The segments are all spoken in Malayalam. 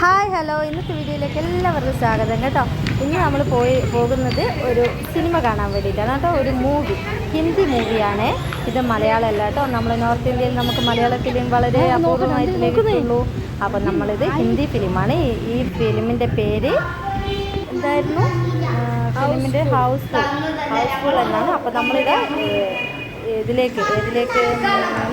Hi hello. ഇന്നത്തെ വീഡിയോയിലേക്ക് എല്ലാവർക്കും സ്വാഗതം കേട്ടോ. ഇന്ന് നമ്മൾ പോയി പോകുന്നത് ഒരു സിനിമ കാണാൻ വേണ്ടിയിട്ടാണ് കേട്ടോ. ഒരു മൂവി ഹിന്ദി മൂവിയാണ് ഇത് മലയാളമല്ല കേട്ടോ. നമ്മൾ നോർത്ത് ഇന്ത്യയിൽ നമുക്ക് മലയാള ഫിലിം വളരെ അപൂർവമായിട്ട് ലഭിക്കുള്ളൂ അപ്പം നമ്മളിത് ഹിന്ദി ഫിലിമാണ്. ഈ- ഫിലിമിന്റെ പേര് എന്തായിരുന്നു? ഫിലിമിന്റെ ഹൗസ് ഹൗസ്ഫുൾ എന്നാണ്. അപ്പോൾ നമ്മളിത് ഇതിലേക്ക് ഇതിലേക്ക്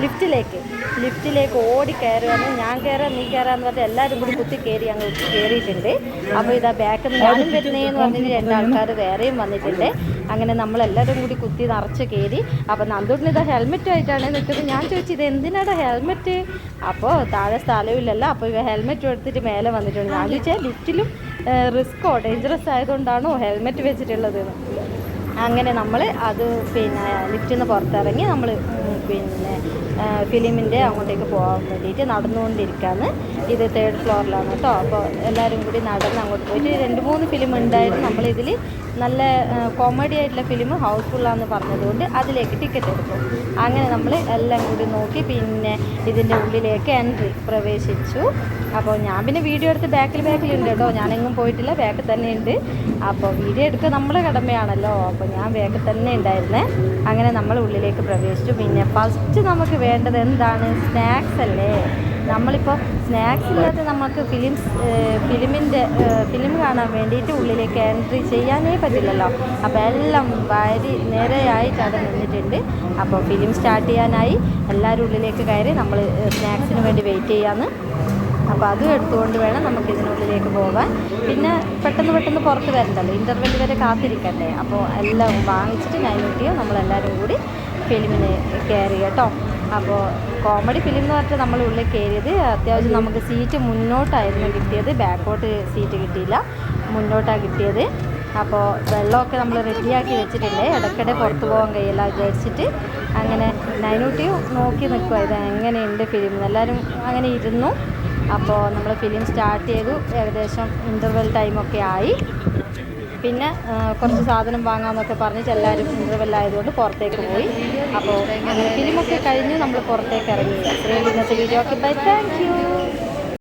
ലിഫ്റ്റിലേക്ക് ലിഫ്റ്റിലേക്ക് ഓടി കയറുകയാണ് ഞാൻ കയറാം നീ കയറാന്ന് പറഞ്ഞാൽ എല്ലാവരും കൂടി കുത്തി കയറി ഞങ്ങൾ കയറിയിട്ടുണ്ട്. അപ്പോൾ ഇതാ ബാക്കിൽ ഞാനും വരുന്നതെന്ന് പറഞ്ഞിട്ട് രണ്ട് ആൾക്കാർ വേറെയും വന്നിട്ടുണ്ട്. അങ്ങനെ നമ്മളെല്ലാവരും കൂടി കുത്തി നിറച്ച് കയറി. അപ്പോൾ നന്ദൂട്ടിന് ഇതാ ഹെൽമെറ്റ് ആയിട്ടാണ് നിൽക്കുന്നത്. ഞാൻ ചോദിച്ചു ഇത് എന്തിനാടാ ഹെൽമെറ്റ് അപ്പോൾ താഴെ സ്ഥലമില്ലല്ലോ അപ്പോൾ ഇവ ഹെൽമെറ്റ് എടുത്തിട്ട് മേലെ വന്നിട്ടുണ്ട്. ഞാൻ ചോദിച്ചാൽ ലിഫ്റ്റിലും റിസ്ക്കോ ഡേഞ്ചറസ് ആയതുകൊണ്ടാണോ ഹെൽമെറ്റ് വെച്ചിട്ടുള്ളത്? അങ്ങനെ നമ്മൾ അത് പിന്നെ ലിഫ്റ്റിൽ നിന്ന് പുറത്തിറങ്ങി നമ്മൾ പിന്നെ ഫിലിമിന്റെ അങ്ങോട്ടേക്ക് പോകാൻ വേണ്ടിയിട്ട് നടന്നുകൊണ്ടിരിക്കുകയാണ് ഇത് തേർഡ് ഫ്ലോറിലാണ് കേട്ടോ അപ്പോൾ എല്ലാവരും കൂടി നടന്ന് അങ്ങോട്ട് പോയിട്ട് രണ്ട് മൂന്ന് ഫിലിം ഉണ്ടായിരുന്നു. നമ്മളിതിൽ നല്ല കോമഡി ആയിട്ടുള്ള ഫിലിം ഹൗസ്ഫുള്ളാന്ന് പറഞ്ഞതുകൊണ്ട് അതിലേക്ക് ടിക്കറ്റ് എടുക്കും അങ്ങനെ നമ്മൾ എല്ലാം കൂടി നോക്കി പിന്നെ ഇതിന്റെ ഉള്ളിലേക്ക് എൻട്രി പ്രവേശിച്ചു. അപ്പോൾ ഞാൻ പിന്നെ വീഡിയോ എടുത്ത് ബാക്കിൽ ബാക്കിലുണ്ട് കേട്ടോ ഞാനെങ്ങും പോയിട്ടില്ല. ബാക്കിൽ തന്നെ ഉണ്ട്. അപ്പോൾ വീഡിയോ എടുക്കുക നമ്മളെ കടമയാണല്ലോ. അപ്പോൾ ഞാൻ വേഗം തന്നെ ഉണ്ടായിരുന്നേ. അങ്ങനെ നമ്മൾ ഉള്ളിലേക്ക് പ്രവേശിച്ചു. പിന്നെ ഫസ്റ്റ് നമുക്ക് വേണ്ടത് എന്താണ്? സ്നാക്സ് അല്ലേ? നമ്മളിപ്പോൾ സ്നാക്സ് ഇല്ലാതെ നമുക്ക് ഫിലിം ഫിലിമിന്റെ ഫിലിം കാണാൻ വേണ്ടിയിട്ട് ഉള്ളിലേക്ക് എൻട്രി ചെയ്യാനേ പറ്റില്ലല്ലോ. അപ്പോൾ എല്ലാം വരി നിരയായിട്ട് അവിടെ നിന്നിട്ടുണ്ട്. അപ്പോൾ ഫിലിം സ്റ്റാർട്ട് ചെയ്യാനായി എല്ലാവരും ഉള്ളിലേക്ക് കയറി നമ്മൾ സ്നാക്സിന് വേണ്ടി വെയിറ്റ് ചെയ്യാമെന്ന് അപ്പോൾ അതും എടുത്തുകൊണ്ട് വേണം നമുക്ക് ഇതിനുള്ളിലേക്ക് പോകാൻ. പിന്നെ പെട്ടെന്ന് പെട്ടെന്ന് പുറത്ത് വരണ്ടല്ലോ. ഇന്റർവെൽ വരെ കാത്തിരിക്കണ്ടേ. അപ്പോൾ എല്ലാം വാങ്ങിച്ചിട്ട് നൈനൂട്ടിയോ നമ്മളെല്ലാവരും കൂടി ഫിലിമിന് കയറി കേട്ടോ. അപ്പോൾ കോമഡി ഫിലിം എന്ന് പറഞ്ഞിട്ട് നമ്മൾ ഉള്ളിൽ കയറിയത് അത്യാവശ്യം നമുക്ക് സീറ്റ് മുന്നോട്ടായിരുന്നു കിട്ടിയത്. ബാക്കോട്ട് സീറ്റ് കിട്ടിയില്ല. മുന്നോട്ടാണ് കിട്ടിയത്. അപ്പോൾ വെള്ളമൊക്കെ നമ്മൾ റെഡിയാക്കി വെച്ചിട്ടില്ലേ? ഇടയ്ക്കിടെ പുറത്ത് പോകാൻ കഴിയില്ല വിചാരിച്ചിട്ട് അങ്ങനെ നൈനൂട്ടി നോക്കി നിൽക്കുക ഇത് എങ്ങനെയുണ്ട് ഫിലിം എല്ലാവരും അങ്ങനെ ഇരുന്നു. അപ്പോൾ നമ്മൾ ഫിലിം സ്റ്റാർട്ട് ചെയ്തു. ഏകദേശം ഇന്റർവെൽ ടൈമൊക്കെ ആയി. പിന്നെ കുറച്ച് സാധനം വാങ്ങാമെന്നൊക്കെ പറഞ്ഞിട്ട് എല്ലാവരും ഇന്റർവെൽ ആയതുകൊണ്ട് പുറത്തേക്ക് പോയി. അപ്പോൾ ഫിലിമൊക്കെ കഴിഞ്ഞ് നമ്മൾ പുറത്തേക്ക് ഇറങ്ങി. ഇന്നത്തെ വീഡിയോ ഒക്കെ ബൈ താങ്ക് യു